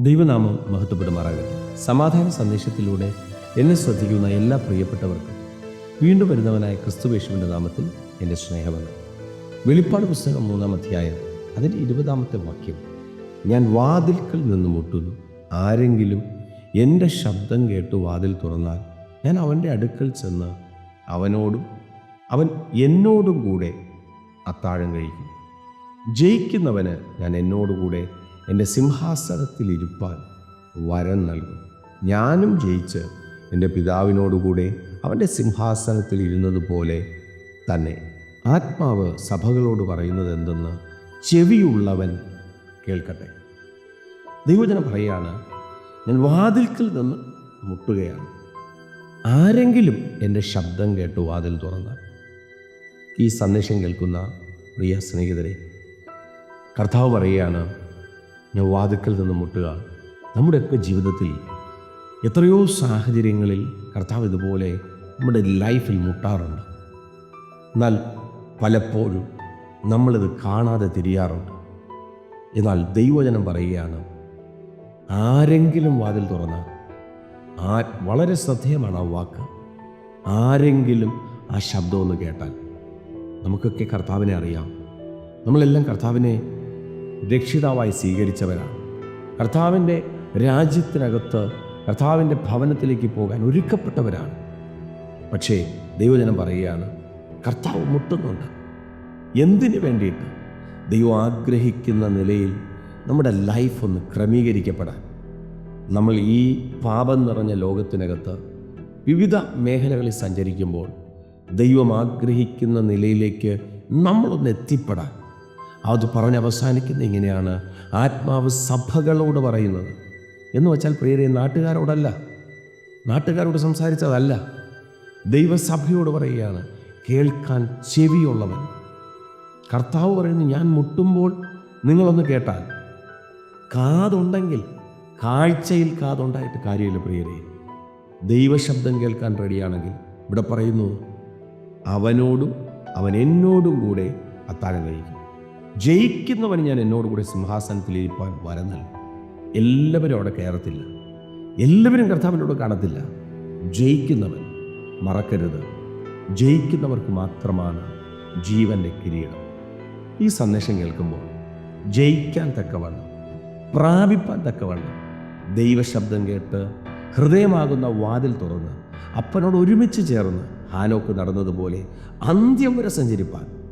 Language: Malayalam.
ദൈവനാമം മഹത്വപ്പെടുമാറാകട്ടെ. സമാധാന സന്ദേശത്തിലൂടെ എന്നെ ശ്രദ്ധിക്കുന്ന എല്ലാ പ്രിയപ്പെട്ടവർക്കും വീണ്ടും വരുന്നവനായ ക്രിസ്തുവേശുവിന്റെ നാമത്തിൽ എന്റെ സ്നേഹമെന്ന് വെളിപ്പാട് പുസ്തകം മൂന്നാം അധ്യായം അതിന്റെ ഇരുപതാമത്തെ വാക്യം. ഞാൻ വാതിൽക്കൽ നിന്ന് മുട്ടുന്നു. ആരെങ്കിലും എന്റെ ശബ്ദം കേട്ട് വാതിൽ തുറന്നാൽ ഞാൻ അവന്റെ അടുക്കൽ ചെന്ന് അവനോടും അവൻ എന്നോടും കൂടെ അത്താഴം കഴിക്കും. ജയിക്കുന്നവന് ഞാൻ എന്നോടുകൂടെ എന്റെ സിംഹാസനത്തിൽ ഇരുപ്പാൻ വരം നൽകും. ഞാനും ജയിച്ച് എന്റെ പിതാവിനോടുകൂടെ അവന്റെ സിംഹാസനത്തിൽ ഇരുന്നതുപോലെ തന്നെ ആത്മാവ് സഭകളോട് പറയുന്നത് എന്തെന്ന് ചെവിയുള്ളവൻ കേൾക്കട്ടെ. ദൈവജനം പറയാണ് ഞാൻ വാതിൽക്കൽ നിന്ന് മുട്ടുകയാണ്. ആരെങ്കിലും എന്റെ ശബ്ദം കേട്ട് വാതിൽ തുറന്നാൽ. ഈ സന്ദേശം കേൾക്കുന്ന പ്രിയ സ്നേഹിതരെ കർത്താവ് പറയുകയാണ് വാതുക്കൽ നിന്ന് മുട്ടുക. നമ്മുടെയൊക്കെ ജീവിതത്തിൽ എത്രയോ സാഹചര്യങ്ങളിൽ കർത്താവ് ഇതുപോലെ നമ്മുടെ ലൈഫിൽ മുട്ടാറുണ്ട്. എന്നാൽ പലപ്പോഴും നമ്മളിത് കാണാതെ തിരിയാറുണ്ട്. എന്നാൽ ദൈവജനം പറയുകയാണ് ആരെങ്കിലും വാതിൽ തുറന്നാൽ ആ വളരെ ശ്രദ്ധേയമാണ് ആ വാക്ക്. ആരെങ്കിലും ആ ശബ്ദമൊന്ന് കേട്ടാൽ നമുക്കൊക്കെ കർത്താവിനെ അറിയാം. നമ്മളെല്ലാം കർത്താവിനെ രക്ഷിതാവായി സ്വീകരിച്ചവരാണ്. കർത്താവിന്റെ രാജ്യത്തിനകത്ത് കർത്താവിന്റെ ഭവനത്തിലേക്ക് പോകാൻ ഒരുക്കപ്പെട്ടവരാണ്. പക്ഷേ ദൈവജനം പറയുകയാണ് കർത്താവ് മുട്ടുന്നുണ്ട്. എന്തിനു വേണ്ടിയിട്ട്? ദൈവം ആഗ്രഹിക്കുന്ന നിലയിൽ നമ്മുടെ ലൈഫ് ഒന്ന് ക്രമീകരിക്കപ്പെടാൻ. നമ്മൾ ഈ പാപം നിറഞ്ഞ ലോകത്തിനകത്ത് വിവിധ മേഖലകളിൽ സഞ്ചരിക്കുമ്പോൾ ദൈവം ആഗ്രഹിക്കുന്ന നിലയിലേക്ക് നമ്മളൊന്ന് എത്തിപ്പെടാൻ. അത് പറഞ്ഞ് അവസാനിക്കുന്നത് ഇങ്ങനെയാണ്. ആത്മാവ് സഭകളോട് പറയുന്നത്. എന്ന് വെച്ചാൽ പ്രിയരെ നാട്ടുകാരോടല്ല. നാട്ടുകാരോട് സംസാരിച്ചതല്ല. ദൈവസഭയോട് പറയുകയാണ് കേൾക്കാൻ ചെവിയുള്ളവൻ. കർത്താവ് പറയുന്നു ഞാൻ മുട്ടുമ്പോൾ നിങ്ങളൊന്ന് കേട്ടാൽ. കാതുണ്ടെങ്കിൽ കാഴ്ചയിൽ കാതുണ്ടായിട്ട് കാര്യമില്ല പ്രിയരെ. ദൈവശബ്ദം കേൾക്കാൻ റെഡിയാണെങ്കിൽ ഇവിടെ പറയുന്നു അവനോടും അവൻ എന്നോടും കൂടെ അത്താഴം കഴിക്കും. ജയിക്കുന്നവന് ഞാൻ എന്നോട് കൂടെ സിംഹാസനത്തിൽ ഇരിപ്പാൻ വരം എല്ലാവരും അവിടെ കയറത്തില്ല. എല്ലാവരും കർത്താവിനോട് കാണത്തില്ല. ജയിക്കുന്നവൻ മറക്കരുത്. ജയിക്കുന്നവർക്ക് മാത്രമാണ് ജീവന്റെ കിരീടം. ഈ സന്ദേശം കേൾക്കുമ്പോൾ ജയിക്കാൻ തക്കവണ്ണം പ്രാപിപ്പാൻ തക്കവണ്ണം ദൈവശബ്ദം കേട്ട് ഹൃദയമാകുന്ന വാതിൽ തുറന്ന് അപ്പനോട് ഒരുമിച്ച് ചേർന്ന് ഹാനോക്ക് നടന്നതുപോലെ അന്ത്യം വരെ സഞ്ചരിപ്പാൻ